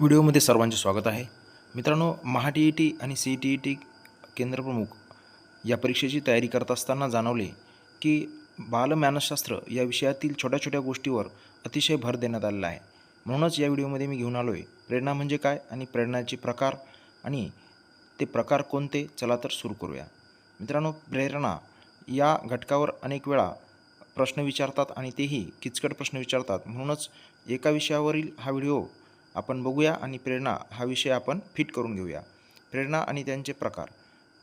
व्हिडिओमध्ये सर्वांचे स्वागत आहे. मित्रांनो महा टी ई टी आणि सी टी ई टी केंद्रप्रमुख या परीक्षेची तयारी करत असताना जाणवले की बालमानसशास्त्र या विषयातील छोट्या छोट्या गोष्टीवर अतिशय भर देण्यात आलेला आहे. म्हणूनच या व्हिडिओमध्ये मी घेऊन आलो आहे प्रेरणा म्हणजे काय आणि प्रेरणाचे प्रकार आणि ते प्रकार कोणते? चला तर सुरू करूया. मित्रांनो प्रेरणा या घटकावर अनेक वेळा प्रश्न विचारतात आणि तेही किचकट प्रश्न विचारतात. म्हणूनच एका विषयावरील हा व्हिडिओ आपण बघूया आणि प्रेरणा हा विषय आपण फिट करून घेऊया. प्रेरणा आणि त्यांचे प्रकार.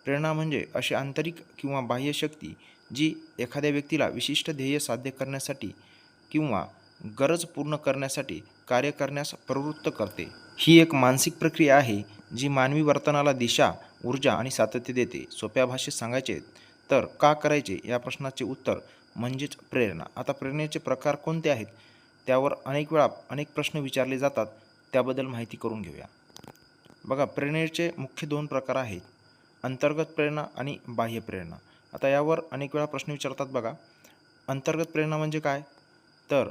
प्रेरणा म्हणजे अशी आंतरिक किंवा बाह्य शक्ती जी एखाद्या व्यक्तीला विशिष्ट ध्येय साध्य करण्यासाठी किंवा गरज पूर्ण करण्यासाठी कार्य करण्यास प्रवृत्त करते. ही एक मानसिक प्रक्रिया आहे जी मानवी वर्तनाला दिशा ऊर्जा आणि सातत्य देते. सोप्या भाषेत सांगायचे तर का करायचे या प्रश्नाचे उत्तर म्हणजेच प्रेरणा. आता प्रेरणेचे प्रकार कोणते आहेत? त्यावर अनेक वेळा अनेक प्रश्न विचारले जातात. त्याबद्दल माहिती करून घेऊया. बघा प्रेरणेचे मुख्य दोन प्रकार आहेत. अंतर्गत प्रेरणा आणि बाह्य प्रेरणा. आता यावर अनेक वेळा प्रश्न विचारतात बघा. अंतर्गत प्रेरणा म्हणजे काय? तर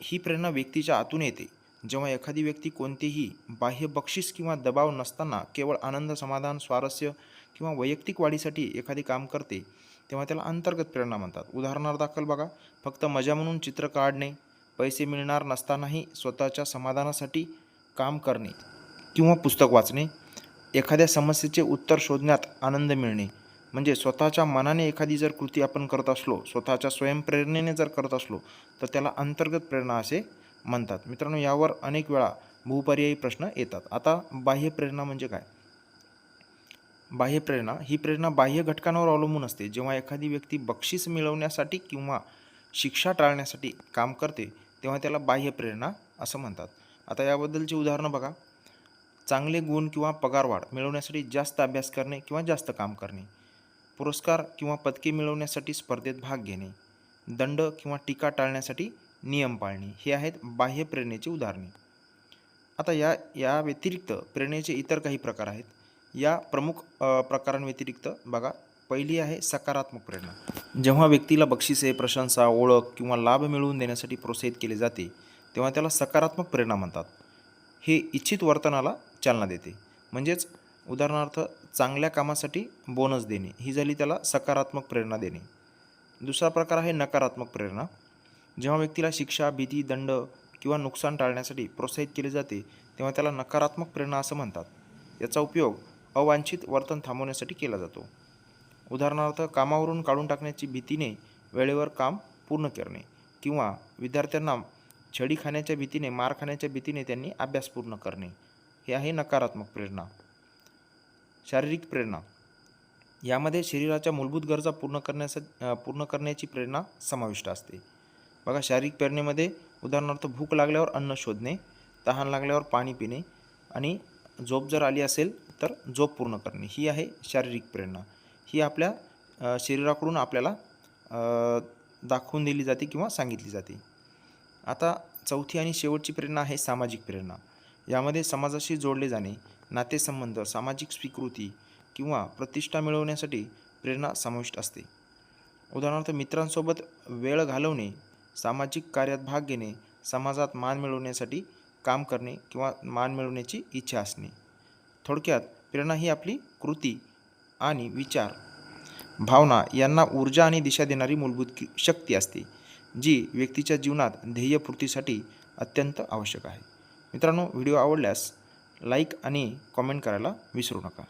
ही प्रेरणा व्यक्तीच्या आतून येते. जेव्हा एखादी व्यक्ती कोणतेही बाह्य बक्षीस किंवा दबाव नसताना केवळ आनंद समाधान स्वारस्य किंवा वैयक्तिक वाढीसाठी एखादे काम करते तेव्हा त्याला अंतर्गत प्रेरणा म्हणतात. उदाहरणार्थ दाखल बघा. फक्त मजा म्हणून चित्र काढणे पैसे मिळणार नसतानाही स्वतःच्या समाधानासाठी काम करणे किंवा पुस्तक वाचणे एखाद्या समस्येचे उत्तर शोधण्यात आनंद मिळणे. म्हणजे स्वतःच्या मनाने एखादी जर कृती आपण करत असलो स्वतःच्या स्वयंप्रेरणेने जर करत असलो तर त्याला अंतर्गत प्रेरणा असे म्हणतात. मित्रांनो यावर अनेक वेळा बहुपर्यायी प्रश्न येतात. आता बाह्य प्रेरणा म्हणजे काय? बाह्य प्रेरणा ही प्रेरणा बाह्य घटकांवर अवलंबून असते. जेव्हा एखादी व्यक्ती बक्षीस मिळवण्यासाठी किंवा शिक्षा टाळण्यासाठी काम करते तेव्हा त्याला बाह्य प्रेरणा असं म्हणतात. आता याबद्दलची उदाहरणं बघा. चांगले गुण किंवा पगारवाढ मिळवण्यासाठी जास्त अभ्यास करणे किंवा जास्त काम करणे. पुरस्कार किंवा पदके मिळवण्यासाठी स्पर्धेत भाग घेणे. दंड किंवा टीका टाळण्यासाठी नियम पाळणे. हे आहेत बाह्य प्रेरणेची उदाहरणे. आता या या व्यतिरिक्त प्रेरणेचे इतर काही प्रकार आहेत. या प्रमुख प्रकारांव्यतिरिक्त बघा. पहिली आहे सकारात्मक प्रेरणा. जेव्हा व्यक्तीला बक्षिसे प्रशंसा ओळख किंवा लाभ मिळवून देण्यासाठी प्रोत्साहित केले जाते तेव्हा त्याला सकारात्मक प्रेरणा म्हणतात. हे इच्छित वर्तनाला चालना देते. म्हणजेच उदाहरणार्थ चांगल्या कामासाठी बोनस देणे ही झाली त्याला सकारात्मक प्रेरणा देणे. दुसरा प्रकार आहे नकारात्मक प्रेरणा. जेव्हा व्यक्तीला शिक्षा भीती दंड किंवा नुकसान टाळण्यासाठी प्रोत्साहित केले जाते तेव्हा त्याला नकारात्मक प्रेरणा असं म्हणतात. याचा उपयोग अवांछित वर्तन थांबवण्यासाठी केला जातो. उदाहरणार्थ कामावरून काढून टाकण्याची भीतीने वेळेवर काम पूर्ण करणे किंवा विद्यार्थ्यांना छडी खाण्याच्या भीतीने मार खाण्याच्या भीतीने त्यांनी अभ्यास पूर्ण करणे हे आहे नकारात्मक प्रेरणा. शारीरिक प्रेरणा. यामध्ये शरीराच्या मूलभूत गरजा पूर्ण करण्याचा पूर्ण करण्याची प्रेरणा समाविष्ट असते. बघा शारीरिक प्रेरणेमध्ये उदाहरणार्थ भूक लागल्यावर अन्न शोधणे तहान लागल्यावर पाणी पिणे आणि झोप जर आली असेल तर झोप पूर्ण करणे ही आहे शारीरिक प्रेरणा. ही आपल्या शरीराकडून आपल्याला दाखवून दिली जाते किंवा सांगितली जाते. आता चौथी आणि शेवटची प्रेरणा आहे सामाजिक प्रेरणा. यामध्ये समाजाशी जोडले जाणे नातेसंबंध सामाजिक स्वीकृती किंवा प्रतिष्ठा मिळवण्यासाठी प्रेरणा समाविष्ट असते. उदाहरणार्थ मित्रांसोबत वेळ घालवणे सामाजिक कार्यात भाग घेणे समाजात मान मिळवण्यासाठी काम करणे किंवा मान मिळवण्याची इच्छा असणे. थोडक्यात प्रेरणा ही आपली कृती आणि विचार. भावना यांना ऊर्जा आणि दिशा देणारी मूलभूत की- शक्ती असते जी व्यक्तीच्या जीवनात ध्येयपूर्तीसाठी अत्यंत आवश्यक आहे. मित्रांनो व्हिडिओ आवडल्यास लाईक आणि कॉमेंट करायला विसरू नका.